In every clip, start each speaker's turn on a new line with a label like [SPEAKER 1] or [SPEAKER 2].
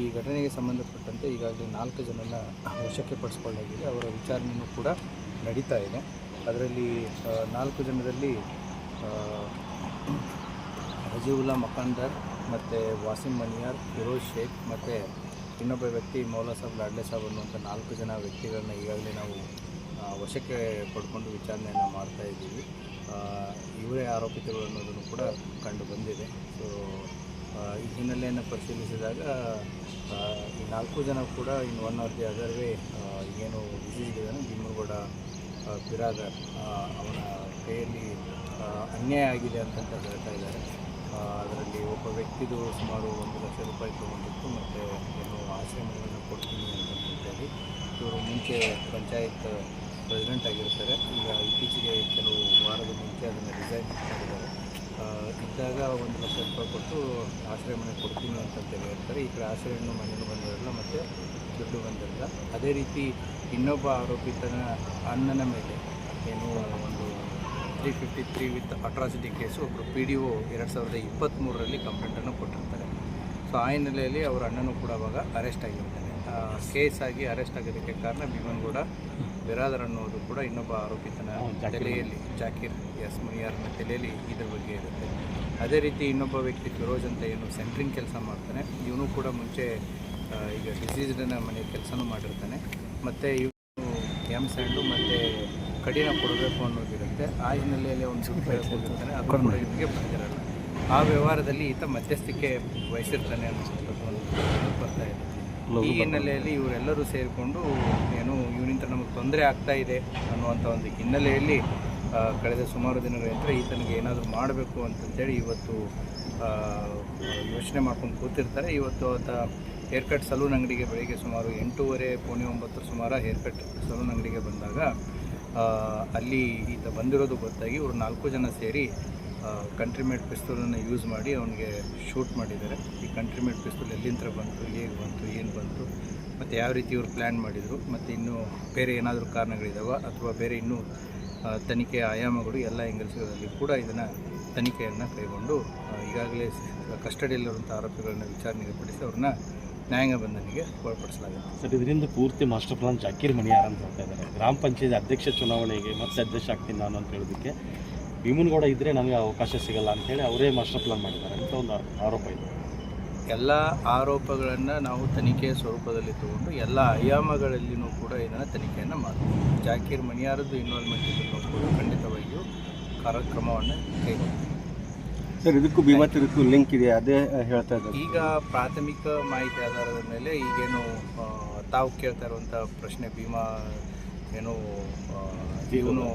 [SPEAKER 1] ಈ ಘಟನೆಗೆ ಸಂಬಂಧಪಟ್ಟಂತೆ ಈಗಾಗಲೇ ನಾಲ್ಕು ಜನನ ವಶಕ್ಕೆ ಪಡಿಸ್ಕೊಳ್ಳಲಾಗಿದೆ. ಅವರ ವಿಚಾರಣೆಯೂ ಕೂಡ ನಡೀತಾ ಇದೆ. ಅದರಲ್ಲಿ ನಾಲ್ಕು ಜನರಲ್ಲಿ ಆ, ರಜೀವುಲ್ಲಾ ಮಕಾಂದರ್ ಮತ್ತು ವಾಸಿಂ ಮನಿಯಾರ್ ಫಿರೋಜ್ ಶೇಖ್ ಮತ್ತು ಇನ್ನೊಬ್ಬ ವ್ಯಕ್ತಿ ಮೌಲಾ ಸಾಬ್ ಲಾಡ್ಲೆ ಸಾಬ್ ಅನ್ನುವಂಥ ನಾಲ್ಕು ಜನ ವ್ಯಕ್ತಿಗಳನ್ನ ಈಗಾಗಲೇ ನಾವು ವಶಕ್ಕೆ ಪಡ್ಕೊಂಡು ವಿಚಾರಣೆಯನ್ನು ಮಾಡ್ತಾ ಇದ್ದೀವಿ. ಇವರೇ ಆರೋಪಿತರು ಅನ್ನೋದನ್ನು ಕೂಡ ಕಂಡು ಬಂದಿದೆ. ಸೊ ಈ ಹಿನ್ನೆಲೆಯನ್ನು ಪರಿಶೀಲಿಸಿದಾಗ ಈ ನಾಲ್ಕು ಜನ ಕೂಡ in one or the other way ಏನು ಡಿಸೀಸ್ ಇದ್ದಾನೆ ಭೀಮಗೌಡ ಆ, ಬಿರಾದರ್ ಅವನ ಕೈಯಲ್ಲಿ ಅನ್ಯಾಯ ಆಗಿದೆ ಅಂತಂತ ಹೇಳ್ತಾ ಇದ್ದಾರೆ. ಅದರಲ್ಲಿ ಒಬ್ಬ ವ್ಯಕ್ತಿದು ಸುಮಾರು ಒಂದು ಲಕ್ಷ ರೂಪಾಯಿ ತೊಗೊಂಡಿತ್ತು ಮತ್ತು ಏನು ಆಶ್ರಯಗಳನ್ನು ಕೊಡ್ತೀನಿ ಅಂತ ಹೇಳಿ ಇವರು ಮುಂಚೆ ಪಂಚಾಯತ್ ಪ್ರೆಸಿಡೆಂಟ್ ಆಗಿರ್ತಾರೆ. ಈಗ ಇತ್ತೀಚೆಗೆ ಕೆಲವು ವಾರದ ಮುಂಚೆ ಅದನ್ನು ರಿಸೈನ್ ಮಾಡಿದ್ದಾರೆ ಆ, ಇದ್ದಾಗ ಒಂದು ಲಕ್ಷ ರೂಪಾಯಿ ಕೊಟ್ಟು ಆಶ್ರಯ ಮನೆ ಕೊಡ್ತೀನಿ ಅಂತ ಹೇಳ್ತಾರೆ. ಈ ಕಡೆ ಆಶ್ರಯನೂ ಮನೆಯೂ ಬಂದಿರಲ್ಲ ಮತ್ತು ದುಡ್ಡು ಬಂದಿರಲ್ಲ. ಅದೇ ರೀತಿ ಇನ್ನೊಬ್ಬ ಆರೋಪಿತನ ಅಣ್ಣನ ಮೇಲೆ ಏನು ಒಂದು three fifty three with atrocity case ಒಬ್ಬರು ಪಿ ಡಿ ಒ ಎರಡು ಸಾವಿರದ ಇಪ್ಪತ್ತ್ಮೂರರಲ್ಲಿ ಕಂಪ್ಲೇಂಟನ್ನು ಕೊಟ್ಟಿರ್ತಾರೆ. ಸೊ ಆ ಹಿನ್ನೆಲೆಯಲ್ಲಿ ಅವರ ಅಣ್ಣನೂ ಕೂಡ ಅವಾಗ ಅರೆಸ್ಟ್ ಆಗಿರ್ತಾನೆ ಕೇಸ್ ಆಗಿ ಅರೆಸ್ಟ್ ಆಗೋದಕ್ಕೆ ಕಾರಣ ಭೀಮನ್ಗೌಡ ಬಿರಾದರ್ ಅನ್ನೋದು ಕೂಡ ಇನ್ನೊಬ್ಬ ಆರೋಪಿತನ ತಲೆಯಲ್ಲಿ ಜಾಕೀರ್ ಎಸ್ ಮುನಿಯಾರ್ನ ತಲೆಯಲ್ಲಿ ಇದರ ಬಗ್ಗೆ ಇರುತ್ತೆ. ಅದೇ ರೀತಿ ಇನ್ನೊಬ್ಬ ವ್ಯಕ್ತಿ ಫಿರೋಜ್ ಅಂತ ಏನು ಸೆಂಟ್ರಿಂಗ್ ಕೆಲಸ ಮಾಡ್ತಾನೆ. ಇವನು ಕೂಡ ಮುಂಚೆ ಈಗ ಡಿಸೀಸ್ಡನ್ನ ಮನೆ ಕೆಲಸನೂ ಮಾಡಿರ್ತಾನೆ. ಮತ್ತು ಇವನು ಎಂ ಸ್ಯಾಂಡು ಮತ್ತು ಕಡಿನ ಕೊಡಬೇಕು ಅನ್ನೋದಿರುತ್ತೆ. ಆ ಹಿನ್ನೆಲೆಯಲ್ಲಿ ಒಂದು ಹೋಗಿರ್ತಾನೆ. ಅದು ಕೂಡ ಇವನಿಗೆ ಬಂದಿರಲ್ಲ. ಆ ವ್ಯವಹಾರದಲ್ಲಿ ಈತ ಮಧ್ಯಸ್ಥಿಕೆ ವಹಿಸಿರ್ತಾನೆ ಅನ್ನೋದು ಬರ್ತಾ ಇದೆ. ಈ ಹಿನ್ನೆಲೆಯಲ್ಲಿ ಇವರೆಲ್ಲರೂ ಸೇರಿಕೊಂಡು ಏನು ಇವನಿಂದ ನಮಗೆ ತೊಂದರೆ ಆಗ್ತಾ ಇದೆ ಅನ್ನುವಂಥ ಒಂದು ಹಿನ್ನೆಲೆಯಲ್ಲಿ ಕಳೆದ ಸುಮಾರು ದಿನಗಳಿಂದ ಈತನಿಗೆ ಏನಾದರೂ ಮಾಡಬೇಕು ಅಂತಂತೇಳಿ ಇವತ್ತು ಯೋಚನೆ ಮಾಡ್ಕೊಂಡು ಕೂತಿರ್ತಾರೆ. ಇವತ್ತು ಆತ ಹೇರ್ ಕಟ್ ಸಲೂನ್ ಅಂಗಡಿಗೆ ಬೆಳಿಗ್ಗೆ ಸುಮಾರು ಎಂಟೂವರೆ, ಪೌಣೆ ಒಂಬತ್ತರ ಸುಮಾರು ಹೇರ್ ಕಟ್ ಸಲೂನ್ ಅಂಗಡಿಗೆ ಬಂದಾಗ ಅಲ್ಲಿ ಈತ ಬಂದಿರೋದು ಗೊತ್ತಾಗಿ ಇವರು ನಾಲ್ಕು ಜನ ಸೇರಿ ಕಂಟ್ರಿಮೇಡ್ ಪಿಸ್ತೂಲನ್ನು ಯೂಸ್ ಮಾಡಿ ಅವನಿಗೆ ಶೂಟ್ ಮಾಡಿದ್ದಾರೆ. ಈ ಕಂಟ್ರಿಮೇಡ್ ಪಿಸ್ತೂಲ್ ಎಲ್ಲಿಂದ ಬಂತು, ಹೇಗೆ ಬಂತು, ಏನು ಬಂತು, ಮತ್ತು ಯಾವ ರೀತಿ ಇವರು ಪ್ಲ್ಯಾನ್ ಮಾಡಿದರು, ಮತ್ತು ಇನ್ನೂ ಬೇರೆ ಏನಾದರೂ ಕಾರಣಗಳಿದಾವ ಅಥವಾ ಬೇರೆ ಇನ್ನೂ ತನಿಖೆಯ ಆಯಾಮಗಳು ಎಲ್ಲ ಎಂಗಲ್ಸ್ಗಳಲ್ಲಿ ಕೂಡ ಇದನ್ನು ತನಿಖೆಯನ್ನು ಕೈಗೊಂಡು ಈಗಾಗಲೇ ಕಸ್ಟಡಿಯಲ್ಲಿರುವಂಥ ಆರೋಪಿಗಳನ್ನ ವಿಚಾರಣೆಗೆ ಪಡಿಸಿ ಅವ್ರನ್ನ ನ್ಯಾಯಾಂಗ ಬಂಧನಿಗೆ ಒಳಪಡಿಸಲಾಗುತ್ತೆ.
[SPEAKER 2] ಸರ್ ಇದರಿಂದ ಪೂರ್ತಿ ಮಾಸ್ಟರ್ ಪ್ಲಾನ್ ಜಾಕೀರ್ ಮಣಿಯಾರ್ ಅಂತ ಹೇಳ್ತಾ ಇದ್ದಾರೆ. ಗ್ರಾಮ ಪಂಚಾಯತ್ ಅಧ್ಯಕ್ಷ ಚುನಾವಣೆಗೆ ಮತ್ತೆ ಅಧ್ಯಕ್ಷ ಆಗ್ತೀನಿ ನಾನು ಅಂತ ಹೇಳೋದಕ್ಕೆ ಭೀಮನಗೌಡ ಇದ್ದರೆ ನಮಗೆ ಅವಕಾಶ ಸಿಗಲ್ಲ ಅಂತೇಳಿ ಅವರೇ ಮಾಸ್ಟರ್ ಪ್ಲಾನ್ ಮಾಡಿದ್ದಾರೆ. ಅಂತ ಒಂದು ಆರೋಪ ಇದೆ.
[SPEAKER 1] ಎಲ್ಲ ಆರೋಪಗಳನ್ನು ನಾವು ತನಿಖೆಯ ಸ್ವರೂಪದಲ್ಲಿ ತಗೊಂಡು ಎಲ್ಲ ಆಯಾಮಗಳಲ್ಲಿಯೂ ಕೂಡ ಇದನ್ನು ತನಿಖೆಯನ್ನು ಮಾಡ್ತೀವಿ. ಜಾಕೀರ್ ಮಣಿಯಾರದ್ದು ಇನ್ವಾಲ್ವ್ಮೆಂಟ್ ಇದ್ದು ಖಂಡಿತವಾಗಿಯೂ ಕಾರ್ಯಕ್ರಮವನ್ನು ಕೈಗೊಳ್ತೀವಿ
[SPEAKER 3] ಸರ್ ಇದಕ್ಕೂ ಭೀಮಾತಿರಕ್ಕೂ ಲಿಂಕ್ ಇದೆ ಅದೇ ಹೇಳ್ತಾ ಇದ್ದಾರೆ.
[SPEAKER 1] ಈಗ ಪ್ರಾಥಮಿಕ ಮಾಹಿತಿ ಆಧಾರದ ಮೇಲೆ ಈಗೇನು ತಾವು ಕೇಳ್ತಾ ಇರುವಂಥ ಪ್ರಶ್ನೆ ಭೀಮಾ ಏನು ಇವನು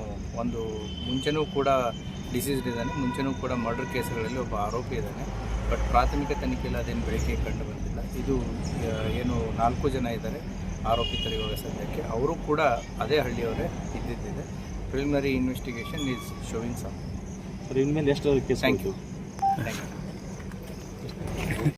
[SPEAKER 1] ಒಂದು ಮುಂಚೆನೂ ಕೂಡ ಡಿಸೀಸ್ಡ್ ಇದ್ದಾನೆ ಮುಂಚೆನೂ ಕೂಡ ಮರ್ಡರ್ ಕೇಸ್ಗಳಲ್ಲಿ ಒಬ್ಬ ಆರೋಪಿ ಇದ್ದಾನೆ. ಬಟ್ ಪ್ರಾಥಮಿಕ ತನಿಖೆಯಲ್ಲಿ ಅದೇನು ಬೆಳಕಿಗೆ ಕಂಡು ಬಂದಿಲ್ಲ. ಇದು ಏನು ನಾಲ್ಕು ಜನ ಇದ್ದಾರೆ. ಆರೋಪಿತರು ಇವಾಗ ಸದ್ಯಕ್ಕೆ ಅವರು ಕೂಡ ಅದೇ ಹಳ್ಳಿಯವರೇ ಇದ್ದಿದ್ದಿದೆ. Preliminary investigation is showing some
[SPEAKER 2] sir ಇನ್ಮೇಲೆ ಎಷ್ಟು
[SPEAKER 1] ಥ್ಯಾಂಕ್ ಯು ಥ್ಯಾಂಕ್ ಯು